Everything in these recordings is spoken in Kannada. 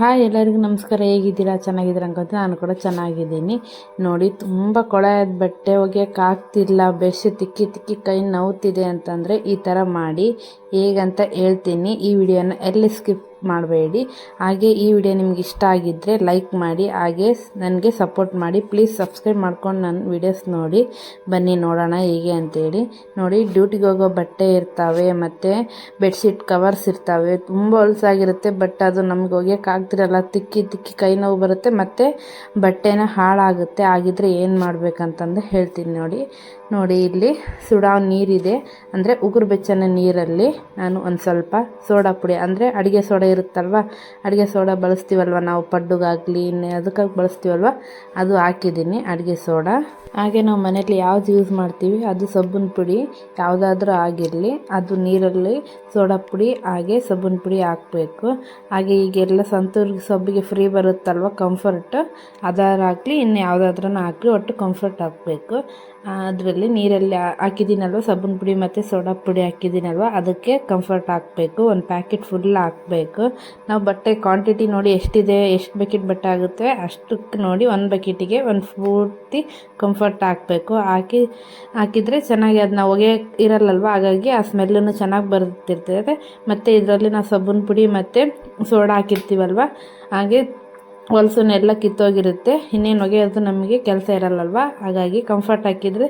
ಹಾಯ್, ಎಲ್ಲರಿಗೂ ನಮಸ್ಕಾರ. ಹೇಗಿದ್ದೀರಾ? ಚೆನ್ನಾಗಿದ್ದೀರಾ ನಾನು ಕೂಡ ಚೆನ್ನಾಗಿದ್ದೀನಿ. ನೋಡಿ, ತುಂಬ ಕೊಳೆಯದ ಬಟ್ಟೆ ಒಗೆಯೋಕೆ ಆಗ್ತಿಲ್ಲ. ಬೆಡ್ಶೀಟ್ ತಿಕ್ಕಿ ತಿಕ್ಕಿ ಕೈ ನೋವ್ತಿದೆ ಅಂತಂದರೆ ಈ ಥರ ಮಾಡಿ. ಹೇಗಂತ ಹೇಳ್ತೀನಿ. ಈ ವಿಡಿಯೋನ ಎಲ್ಲಿ ಸ್ಕಿಪ್ ಮಾಡಬೇಡಿ. ಹಾಗೆ ಈ ವಿಡಿಯೋ ನಿಮ್ಗೆ ಇಷ್ಟ ಆಗಿದ್ದರೆ ಲೈಕ್ ಮಾಡಿ, ಹಾಗೆ ನನಗೆ ಸಪೋರ್ಟ್ ಮಾಡಿ. ಪ್ಲೀಸ್ ಸಬ್ಸ್ಕ್ರೈಬ್ ಮಾಡ್ಕೊಂಡು ನನ್ನ ವಿಡಿಯೋಸ್ ನೋಡಿ. ಬನ್ನಿ ನೋಡೋಣ ಹೇಗೆ ಅಂತೇಳಿ. ನೋಡಿ, ಡ್ಯೂಟಿಗೆ ಹೋಗೋ ಬಟ್ಟೆ ಇರ್ತವೆ, ಮತ್ತು ಬೆಡ್ಶೀಟ್ ಕವರ್ಸ್ ಇರ್ತವೆ. ತುಂಬ ಹೊಲಸಾಗಿರುತ್ತೆ ಬಟ್ ಅದು ನಮ್ಗೆ ಹೋಗ್ಯಕ್ಕೆ ಆಗ್ತಿರಲ್ಲ. ತಿಕ್ಕಿ ತಿಕ್ಕಿ ಕೈ ನೋವು ಬರುತ್ತೆ, ಮತ್ತು ಬಟ್ಟೆನ ಹಾಳಾಗುತ್ತೆ. ಆಗಿದ್ರೆ ಏನು ಮಾಡಬೇಕಂತಂದು ಹೇಳ್ತೀನಿ ನೋಡಿ. ನೋಡಿ, ಇಲ್ಲಿ ಸುಡಾವ್ ನೀರಿದೆ. ಅಂದರೆ ಉಗುರು ಬೆಚ್ಚನ ನೀರಲ್ಲಿ ನಾನು ಒಂದು ಸ್ವಲ್ಪ ಸೋಡಾ ಪುಡಿ. ಅಂದರೆ ಅಡುಗೆ ಸೋಡಾ ಇರುತ್ತಲ್ವ? ಅಡುಗೆ ಸೋಡಾ ಬಳಸ್ತೀವಲ್ವ ನಾವು? ಪಡ್ಡುಗಾಗಲಿ, ಇನ್ನೇ ಅದಕ್ಕಾಗಿ ಬಳಸ್ತೀವಲ್ವ? ಅದು ಹಾಕಿದ್ದೀನಿ, ಅಡುಗೆ ಸೋಡಾ. ಹಾಗೆ ನಾವು ಮನೆಯಲ್ಲಿ ಯಾವ್ದು ಯೂಸ್ ಮಾಡ್ತೀವಿ? ಅದು ಸಬ್ಬನ್ ಪುಡಿ. ಯಾವುದಾದ್ರೂ ಆಗಿರಲಿ, ಅದು ನೀರಲ್ಲಿ ಸೋಡಾ ಪುಡಿ, ಹಾಗೆ ಸಬ್ಬನ್ ಪುಡಿ ಹಾಕಬೇಕು. ಹಾಗೆ ಈಗೆಲ್ಲ ಸಂತೂರ್ ಸೊಬ್ಬಿಗೆ ಫ್ರೀ ಬರುತ್ತಲ್ವ? ಕಂಫರ್ಟ್ ಹಾಕಲಿ, ಇನ್ನು ಯಾವುದಾದ್ರೂ ಹಾಕಲಿ, ಒಟ್ಟು ಕಂಫರ್ಟ್ ಹಾಕಬೇಕು. ಅದರಲ್ಲಿ ನೀರಲ್ಲಿ ಹಾಕಿದ್ದೀನಲ್ವ? ಸಬ್ಬನ್ ಪುಡಿ ಮತ್ತು ಸೋಡಾ ಪುಡಿ ಹಾಕಿದ್ದೀನಲ್ವ? ಅದಕ್ಕೆ ಕಂಫರ್ಟ್ ಹಾಕಬೇಕು, ಒಂದು ಪ್ಯಾಕೆಟ್ ಫುಲ್ ಹಾಕಬೇಕು. ನಾವು ಬಟ್ಟೆ ಕ್ವಾಂಟಿಟಿ ನೋಡಿ ಎಷ್ಟಿದೆ, ಎಷ್ಟು ಬಕೆಟ್ ಬಟ್ಟೆ ಆಗುತ್ತೆ ಅಷ್ಟಕ್ಕೆ ನೋಡಿ ಒಂದು ಬಕೆಟಿಗೆ ಒಂದು ಪೂರ್ತಿ ಕಂಫರ್ಟ್ ಹಾಕಬೇಕು. ಹಾಕಿ, ಹಾಕಿದರೆ ಚೆನ್ನಾಗಿ ಅದನ್ನ ಹೊಗೆ ಇರಲ್ಲಲ್ವ? ಹಾಗಾಗಿ ಆ ಸ್ಮೆಲ್ಲನ್ನು ಚೆನ್ನಾಗಿ ಬರುತ್ತಿರ್ತದೆ ಮತ್ತು ಇದರಲ್ಲಿ ನಾವು ಸಬ್ಬನ್ ಪುಡಿ ಮತ್ತು ಸೋಡಾ ಹಾಕಿರ್ತೀವಲ್ವ? ಹಾಗೆ ಹೊಲ್ಸನ್ನೆಲ್ಲ ಕಿತ್ತೋಗಿರುತ್ತೆ, ಇನ್ನೇನು ಒಗೆಯೋದು ನಮಗೆ ಕೆಲಸ ಇರಲ್ಲಲ್ವ? ಹಾಗಾಗಿ ಕಂಫರ್ಟ್ ಹಾಕಿದರೆ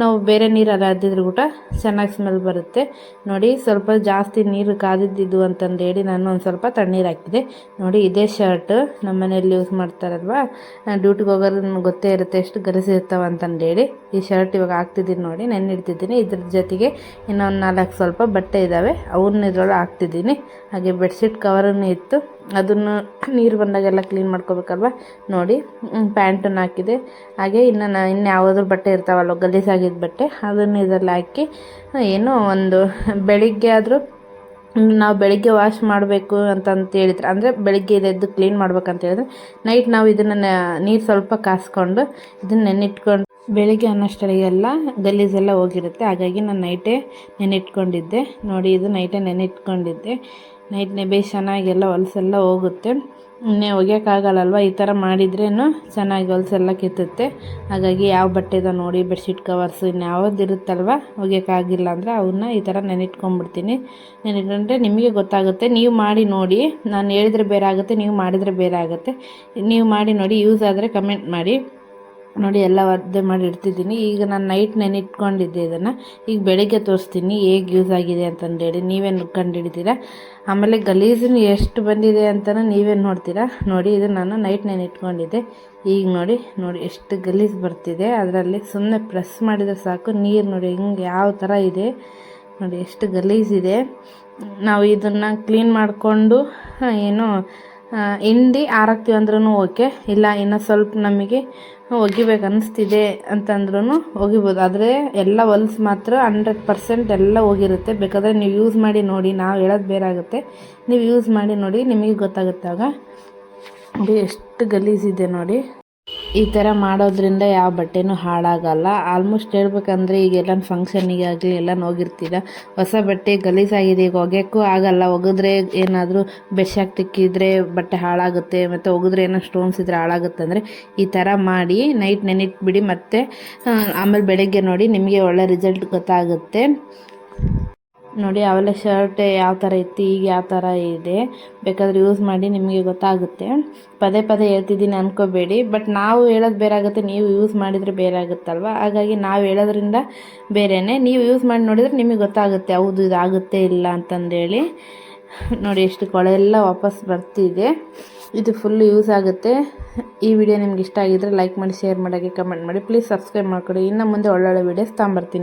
ನಾವು ಬೇರೆ ನೀರಲ್ಲಿ ಅದಿದ್ರು ಕೂಡ ಚೆನ್ನಾಗಿ ಸ್ಮೆಲ್ ಬರುತ್ತೆ. ನೋಡಿ, ಸ್ವಲ್ಪ ಜಾಸ್ತಿ ನೀರು ಕಾದಿದ್ದು ಅಂತಂದು ಹೇಳಿ ನಾನು ಒಂದು ಸ್ವಲ್ಪ ತಣ್ಣೀರು ಹಾಕಿದೆ. ನೋಡಿ, ಇದೇ ಶರ್ಟ್ ನಮ್ಮ ಮನೆಯಲ್ಲಿ ಯೂಸ್ ಮಾಡ್ತಾರಲ್ವ? ಡ್ಯೂಟಿಗೆ ಹೋಗೋರು ನಮ್ಗೆ ಗೊತ್ತೇ ಇರುತ್ತೆ ಎಷ್ಟು ಗರಿಸಿರ್ತಾವೆ ಅಂತಂದು ಹೇಳಿ ಈ ಶರ್ಟ್ ಇವಾಗ ಹಾಕ್ತಿದ್ದೀನಿ ನೋಡಿ ನೆನ್ನಿಡ್ತಿದ್ದೀನಿ ಇದ್ರ ಜೊತೆಗೆ ಇನ್ನೊಂದು ನಾಲ್ಕು ಸ್ವಲ್ಪ ಬಟ್ಟೆ ಇದ್ದಾವೆ ಅವನ್ನ ಇದ್ರೊಳಗೆ ಹಾಕ್ತಿದ್ದೀನಿ ಹಾಗೆ ಬೆಡ್ಶೀಟ್ ಕವರನ್ನು ಇತ್ತು. ಅದನ್ನು ನೀರು ಬಂದಾಗೆಲ್ಲ ಕ್ಲೀನ್ ಮಾಡ್ಕೋಬೇಕಲ್ವ? ನೋಡಿ ಪ್ಯಾಂಟನ್ನು ಹಾಕಿದೆ. ಹಾಗೆ ಇನ್ನು ನಾ ಇನ್ನು ಯಾವುದಾದ್ರು ಬಟ್ಟೆ ಇರ್ತಾವಲ್ಲ ಗಲೀಜಾಗಿದ್ದ ಬಟ್ಟೆ, ಅದನ್ನು ಇದರಲ್ಲಿ ಹಾಕಿ ಏನೋ ಒಂದು ಬೆಳಿಗ್ಗೆ ಆದರೂ ನಾವು ಬೆಳಿಗ್ಗೆ ವಾಶ್ ಮಾಡಬೇಕು ಅಂತಂತ ಹೇಳಿದ್ರೆ. ಅಂದರೆ ಬೆಳಿಗ್ಗೆ ಇದೆದ್ದು ಕ್ಲೀನ್ ಮಾಡ್ಬೇಕಂತ ಹೇಳಿದ್ರೆ. ನೈಟ್ ನಾವು ಇದನ್ನು ನೀರು ಸ್ವಲ್ಪ ಕಾಸ್ಕೊಂಡು, ಇದನ್ನು ನೆನ್ನಿಟ್ಕೊಂಡು ಬೆಳಿಗ್ಗೆ ಅನ್ನೋಷ್ಟರಿಗೆಲ್ಲ ಗಲೀಜೆಲ್ಲ ಹೋಗಿರುತ್ತೆ. ಹಾಗಾಗಿ ನಾನು ನೈಟೇ ನೆನೆಟ್ಕೊಂಡಿದ್ದೆ. ನೋಡಿ, ಇದು ನೈಟೇ ನೆನೆಟ್ಕೊಂಡಿದ್ದೆ. ನೈಟ್ ನೆಬೆ ಚೆನ್ನಾಗೆಲ್ಲ ಹೊಲಸೆಲ್ಲ ಹೋಗುತ್ತೆ. ಇನ್ನೇ ಒಗ್ಯೋಕ್ಕಾಗಲ್ಲಲ್ವ? ಈ ಥರ ಮಾಡಿದ್ರೇನು ಚೆನ್ನಾಗಿ ಹೊಲಸೆಲ್ಲ ಕಿತ್ತುತ್ತೆ. ಹಾಗಾಗಿ ಯಾವ ಬಟ್ಟೆದ ನೋಡಿ, ಬೆಡ್ಶೀಟ್ ಕವರ್ಸು ಇನ್ನು ಯಾವ್ದು ಇರುತ್ತಲ್ವ? ಒಗೆಯೋಕ್ಕಾಗಿಲ್ಲ ಅಂದರೆ ಅವನ್ನ ಈ ಥರ ನೆನಿಟ್ಕೊಂಡ್ಬಿಡ್ತೀನಿ ನೆನಿಟ್ಕೊಂಡ್ರೆ ನಿಮಗೆ ಗೊತ್ತಾಗುತ್ತೆ. ನೀವು ಮಾಡಿ ನೋಡಿ. ನಾನು ಹೇಳಿದ್ರೆ ಬೇರೆ ಆಗುತ್ತೆ, ನೀವು ಮಾಡಿದರೆ ಬೇರೆ ಆಗುತ್ತೆ. ನೀವು ಮಾಡಿ ನೋಡಿ, ಯೂಸ್ ಆದರೆ ಕಮೆಂಟ್ ಮಾಡಿ. ನೋಡಿ ಎಲ್ಲ ಒದ್ದೆ ಮಾಡಿ ಇಡ್ತಿದ್ದೀನಿ. ಈಗ ನಾನು ನೈಟ್ ನೆನಿಟ್ಕೊಂಡಿದ್ದೆ ಇದನ್ನು. ಈಗ ಬೆಳಗ್ಗೆ ತೋರಿಸ್ತೀನಿ ಹೇಗೆ ಯೂಸ್ ಆಗಿದೆ ಅಂತಂದೇಳಿ ನೀವೇನು ಕಂಡುಹಿಡಿತೀರಾ ಆಮೇಲೆ ಗಲೀಜನ್ನು ಎಷ್ಟು ಬಂದಿದೆ ಅಂತಲೂ ನೀವೇ ನೋಡ್ತೀರಾ? ನೋಡಿ ಇದು ನಾನು ನೈಟ್ ನೆನಿಟ್ಕೊಂಡಿದ್ದೆ ಈಗ ನೋಡಿ ನೋಡಿ ಎಷ್ಟು ಗಲೀಜು ಬರ್ತಿದೆ. ಅದರಲ್ಲಿ ಸುಮ್ಮನೆ ಪ್ರೆಸ್ ಮಾಡಿದರೆ ಸಾಕು. ನೀರು ನೋಡಿ ಹಿಂಗೆ ಯಾವ ಥರ ಇದೆ. ನೋಡಿ ಎಷ್ಟು ಗಲೀಜಿದೆ ನಾವು ಇದನ್ನು ಕ್ಲೀನ್ ಮಾಡಿಕೊಂಡು, ಏನು ಹಿಂಡಿ ಆರಾಕ್ತೀವಿ ಅಂದ್ರೂ ಓಕೆ. ಇಲ್ಲ, ಇನ್ನು ಸ್ವಲ್ಪ ನಮಗೆ ಒಗಿಬೇಕು ಅನ್ನಿಸ್ತಿದೆ ಅಂತಂದ್ರೂ ಒಗಿಬೋದು. ಆದರೆ ಎಲ್ಲ ಹೊಲ್ಸ್ ಮಾತ್ರ ಹಂಡ್ರೆಡ್ ಪರ್ಸೆಂಟ್ ಎಲ್ಲ ಹೋಗಿರುತ್ತೆ. ಬೇಕಾದರೆ ನೀವು ಯೂಸ್ ಮಾಡಿ ನೋಡಿ, ನಾವು ಹೇಳೋದು ಬೇರೆ ಆಗುತ್ತೆ. ನೀವು ಯೂಸ್ ಮಾಡಿ ನೋಡಿ, ನಿಮಗೆ ಗೊತ್ತಾಗುತ್ತೆ ಆಗ. ನೋಡಿ ಎಷ್ಟು ಗಲೀಜಿದೆ ನೋಡಿ. ಈ ಥರ ಮಾಡೋದ್ರಿಂದ ಯಾವ ಬಟ್ಟೆನೂ ಹಾಳಾಗಲ್ಲ. ಆಲ್ಮೋಸ್ಟ್ ಹೇಳ್ಬೇಕಂದ್ರೆ ಈಗ ಎಲ್ಲ ಫಂಕ್ಷನಿಗೆ ಆಗಲಿ ಎಲ್ಲ ಹೋಗಿರ್ತೀರ. ಹೊಸ ಬಟ್ಟೆ ಗಲೀಜಾಗಿದೆ ಈಗ ಒಗೆಯೋಕ್ಕೂ ಆಗಲ್ಲ. ಒಗೆದ್ರೆ ಏನಾದರೂ ಬೆಶಾಗಿ ತಿಕ್ಕಿದ್ರೆ ಬಟ್ಟೆ ಹಾಳಾಗುತ್ತೆ, ಮತ್ತು ಒಗೆದ್ರೆ ಏನೋ ಸ್ಟೋನ್ಸ್ ಇದ್ರೆ ಹಾಳಾಗುತ್ತೆ ಅಂದರೆ ಈ ಥರ ಮಾಡಿ ನೈಟ್ ನೆನಿಟ್ಬಿಡಿ ಮತ್ತು ಆಮೇಲೆ ಬೆಳಗ್ಗೆ ನೋಡಿ ನಿಮಗೆ ಒಳ್ಳೆ ರಿಸಲ್ಟ್ ಗೊತ್ತಾಗುತ್ತೆ. ನೋಡಿ ಅವೆಲ್ಲ ಶರ್ಟ್ ಯಾವ ಥರ ಇತ್ತು, ಈಗ ಯಾವ ಥರ ಇದೆ, ಬೇಕಾದರೆ ಯೂಸ್ ಮಾಡಿ ನಿಮಗೆ ಗೊತ್ತಾಗುತ್ತೆ. ಪದೇ ಪದೇ ಹೇಳ್ತಿದ್ದೀನಿ ಅಂದ್ಕೋಬೇಡಿ ಬಟ್ ನಾವು ಹೇಳೋದು ಬೇರೆ ಆಗುತ್ತೆ, ನೀವು ಯೂಸ್ ಮಾಡಿದರೆ ಬೇರೆ ಆಗುತ್ತಲ್ವ? ಹಾಗಾಗಿ ನಾವು ಹೇಳೋದ್ರಿಂದ ಬೇರೆಯೇ ನೀವು ಯೂಸ್ ಮಾಡಿ ನೋಡಿದರೆ ನಿಮಗೆ ಗೊತ್ತಾಗುತ್ತೆ, ಹೌದು ಇದಾಗುತ್ತೆ ಇಲ್ಲ ಅಂತಂದೇಳಿ. ನೋಡಿ ಎಷ್ಟು ಕೊಳೆ ಎಲ್ಲ ವಾಪಸ್ ಬರ್ತಿದೆ. ಇದು ಫುಲ್ ಯೂಸ್ ಆಗುತ್ತೆ. ಈ ವಿಡಿಯೋ ನಿಮ್ಗೆ ಇಷ್ಟ ಆಗಿದ್ರೆ ಲೈಕ್ ಮಾಡಿ ಶೇರ್ ಮಾಡೋಕ್ಕೆ ಕಮೆಂಟ್ ಮಾಡಿ. ಪ್ಲೀಸ್ ಸಬ್ಸ್ಕ್ರೈಬ್ ಮಾಡ್ಕೊಡಿ ಇನ್ನು ಮುಂದೆ ಒಳ್ಳೊಳ್ಳೆ ವೀಡಿಯೋಸ್ ತೊಗೊಂಬರ್ತೀನಿ.